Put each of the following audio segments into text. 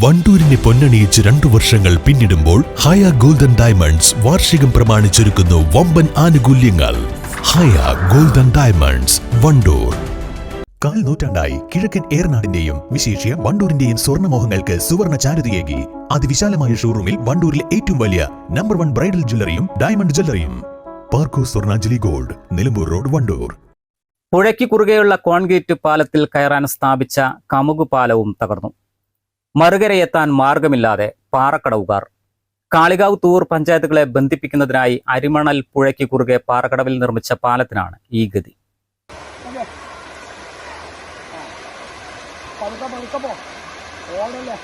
വണ്ടൂരിനെ പൊന്നണിയിച്ച് രണ്ടു വർഷങ്ങൾ പിന്നിടുമ്പോൾ ഹയ ഗോൾഡൻ ഡയമണ്ട്സ് വാർഷികം പ്രമാണിച്ചൊരുക്കുന്നു വമ്പൻ ആനുകൂല്യങ്ങൾ. Haya golden diamonds Wandoor. കാൽ നൂറ്റാണ്ടായി കിഴക്കൻ ഏറനാടിന്റെയും വിശേഷ്യ വണ്ടൂരിന്റെയും സ്വർണമോഹങ്ങൾക്ക് സുവർണ ചാരുതയേകി അതിവിശാലമായ ഷോറൂമിൽ വണ്ടൂരിലെ ഏറ്റവും വലിയ നമ്പർ വൺ ബ്രൈഡൽ ജ്വല്ലറിയും ഡയമണ്ട് ജ്വല്ലറിയും. പാർക്കോ സ്വർണാഞ്ജലി ഗോൾഡ് നിലമ്പൂർ റോഡ് വണ്ടൂർ. പുഴയ്ക്ക് കുറുകെയുള്ള കോൺക്രീറ്റ് പാലത്തിൽ കയറാൻ സ്ഥാപിച്ച കമുകു പാലവും തകർന്നു. മറുകരയെത്താൻ മാർഗമില്ലാതെ പാറക്കടവുകാർ. കാളികാവ് തൂർ പഞ്ചായത്തുകളെ ബന്ധിപ്പിക്കുന്നതിനായി അരിമണൽ പുഴയ്ക്ക് കുറുകെ പാറക്കടവിൽ നിർമ്മിച്ച പാലത്തിനാണ് ഈ ഗതി. ഓടല്ലേ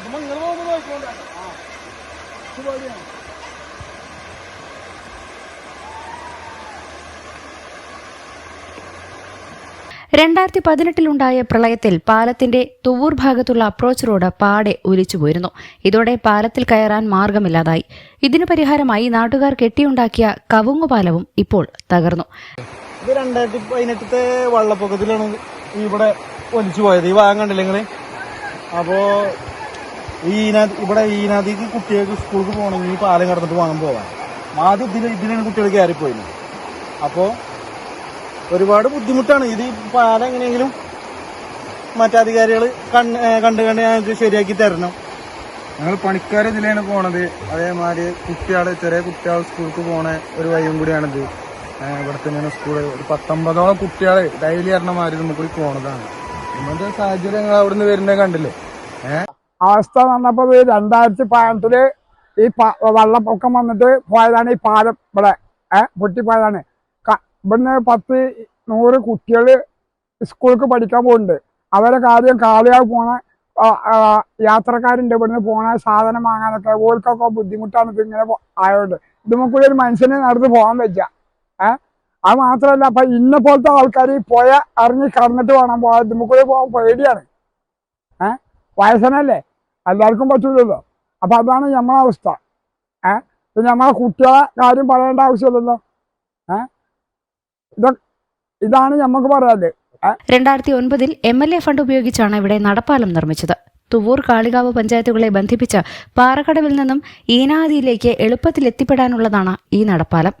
ഇതുമ്പോ നിങ്ങൾ പോകുമ്പോ നോക്കിക്കോണ്ട ആ ഇത് പേടിയാണ് രണ്ടായിരത്തി പതിനെട്ടിലുണ്ടായ പ്രളയത്തിൽ പാലത്തിന്റെ തുവൂർ ഭാഗത്തുള്ള അപ്രോച്ച് റോഡ് പാടെ ഒലിച്ചുപോയിരുന്നു. ഇതോടെ പാലത്തിൽ കയറാൻ മാർഗമില്ലാതായി. ഇതിനു പരിഹാരമായി നാട്ടുകാർ കെട്ടിയുണ്ടാക്കിയ കവുങ്ങുപാലവും ഇപ്പോൾ തകർന്നു. ഇത് രണ്ടായിരത്തി പതിനെട്ടത്തെ വെള്ളപ്പൊക്കത്തിലാണ് ഇവിടെ ഒലിച്ചു പോയത് ഈ ഭാഗം കണ്ടില്ല നിങ്ങൾ? അപ്പോ ഈ ഈനാ- ഇവിടെ ഈനാദിക്ക് നദിക്ക് കുട്ടികൾക്ക് സ്കൂൾക്ക് പോകണമെങ്കിൽ പാലം കടന്നിട്ട് വാങ്ങാൻ പോവാൻ ആദ്യം ഇതിൽ ഇതിലാണ് കുട്ടികൾ കയറിപ്പോയിരുന്നത്. അപ്പോ ഒരുപാട് ബുദ്ധിമുട്ടാണ്. ഇത് ഈ പാലം എങ്ങനെയെങ്കിലും മറ്റധികാരികൾ കണ്ട് കണ്ട് കണ്ട് ഞങ്ങൾക്ക് ശരിയാക്കി തരണം. ഞങ്ങൾ പണിക്കാർ ഇതിലാണ് പോണത്. അതേമാതിരി കുട്ടികൾ ചെറിയ കുട്ടികൾ സ്കൂൾക്ക് പോണ ഒരു വഴിയും കൂടിയാണിത്. ഏഹ് ഇവിടെ തന്നെയാണ് സ്കൂൾ. ഒരു പത്തൊമ്പതോളം കുട്ടികൾ ഡെയിലി പറഞ്ഞ മാതിരി നമുക്ക് പോണതാണ്. സാഹചര്യം ഞങ്ങൾ അവിടുന്ന് വരുന്നത് കണ്ടില്ലേ? അവസ്ഥ വന്നപ്പോൾ രണ്ടായിരത്തി പതിനെട്ടിൽ ഈ വെള്ളപ്പൊക്കം വന്നിട്ട് പോയതാണ് ഈ പാലം ഇവിടെ. ഏഹ് പൊട്ടിപ്പോയതാണ്. ഇവിടുന്ന് പത്ത് നൂറ് കുട്ടികൾ സ്കൂൾക്ക് പഠിക്കാൻ പോകുന്നുണ്ട് അവരെ കാര്യം കാളിയാവ് പോണ യാത്രക്കാരുണ്ട് ഇവിടുന്ന് പോണ സാധനം വാങ്ങാനൊക്കെ ഓർക്കൊക്കെ ബുദ്ധിമുട്ടാണ് ഇങ്ങനെ ആയതുകൊണ്ട് ഇതുമ്മക്കൂടി ഒരു മനുഷ്യനെ നടന്ന് പോകാൻ പറ്റുക ഏഹ് അത് മാത്രമല്ല അപ്പൊ ഇന്നെ പോലത്തെ ആൾക്കാർ പോയ ഇറങ്ങി കടന്നിട്ട് വേണം പോകാൻ. ഇതുമ്മക്കൂടി പോകാൻ പേടിയാണ്. ഏഹ് വയസ്സനല്ലേ? എല്ലാവർക്കും പറ്റൂലല്ലോ. അപ്പൊ അതാണ് നമ്മളെ അവസ്ഥ. ഏഹ് പിന്നെ നമ്മളെ കുട്ടികളെ കാര്യം പറയേണ്ട ആവശ്യമില്ലല്ലോ. ഏ? ഇത് ഇതാണ് നമുക്ക് പറയാൽ രണ്ടായിരത്തി ഒൻപതിൽ എം എൽ എ ഫണ്ട് ഉപയോഗിച്ചാണ് ഇവിടെ നടപ്പാലം നിർമ്മിച്ചത്. തുവൂർ കാളികാവ് പഞ്ചായത്തുകളെ ബന്ധിപ്പിച്ച് പാറക്കടവിൽ നിന്നും ഈനാദിയിലേക്ക് എളുപ്പത്തിൽ എത്തിപ്പെടാനുള്ളതാണ് ഈ നടപ്പാലം.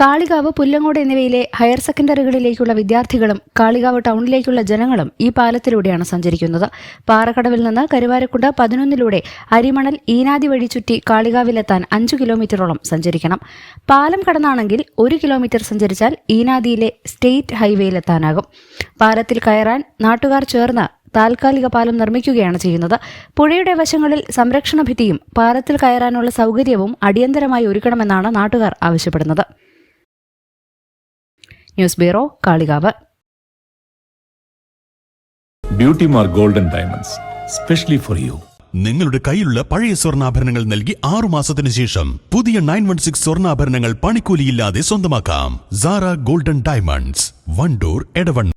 കാളികാവ് പുല്ലങ്ങോട് എന്നിവയിലെ ഹയർ സെക്കൻഡറികളിലേക്കുള്ള വിദ്യാർത്ഥികളും കാളികാവ് ടൗണിലേക്കുള്ള ജനങ്ങളും ഈ പാലത്തിലൂടെയാണ് സഞ്ചരിക്കുന്നത്. പാറക്കടവിൽ നിന്ന് കരുവാരക്കുണ്ട് പതിനൊന്നിലൂടെ അരിമണൽ ഈനാദി വഴി ചുറ്റി കാളികാവിലെത്താൻ അഞ്ചു കിലോമീറ്ററോളം സഞ്ചരിക്കണം. പാലം കടന്നാണെങ്കിൽ ഒരു കിലോമീറ്റർ സഞ്ചരിച്ചാൽ ഈനാദിയിലെ സ്റ്റേറ്റ് ഹൈവേയിലെത്താനാകും. പാലത്തിൽ കയറാൻ നാട്ടുകാർ ചേർന്ന് താൽക്കാലിക പാലം നിർമ്മിക്കുകയാണ് ചെയ്യുന്നത്. പുഴയുടെ വശങ്ങളിൽ സംരക്ഷണ ഭിത്തിയും പാലത്തിൽ കയറാനുള്ള സൗകര്യവും അടിയന്തരമായി ഒരുക്കണമെന്നാണ് നാട്ടുകാർ ആവശ്യപ്പെടുന്നത്. News bureau Kalikavu. Beauty mart golden diamonds specially for you നിങ്ങളുടെ കയ്യിലുള്ള പഴയ സ്വർണാഭരണങ്ങൾ നൽകി ആറു മാസത്തിന് ശേഷം പുതിയ നയൻ വൺ സിക്സ് സ്വർണാഭരണങ്ങൾ പണിക്കൂലിയില്ലാതെ സ്വന്തമാക്കാം. Sara golden diamonds one door Edavanna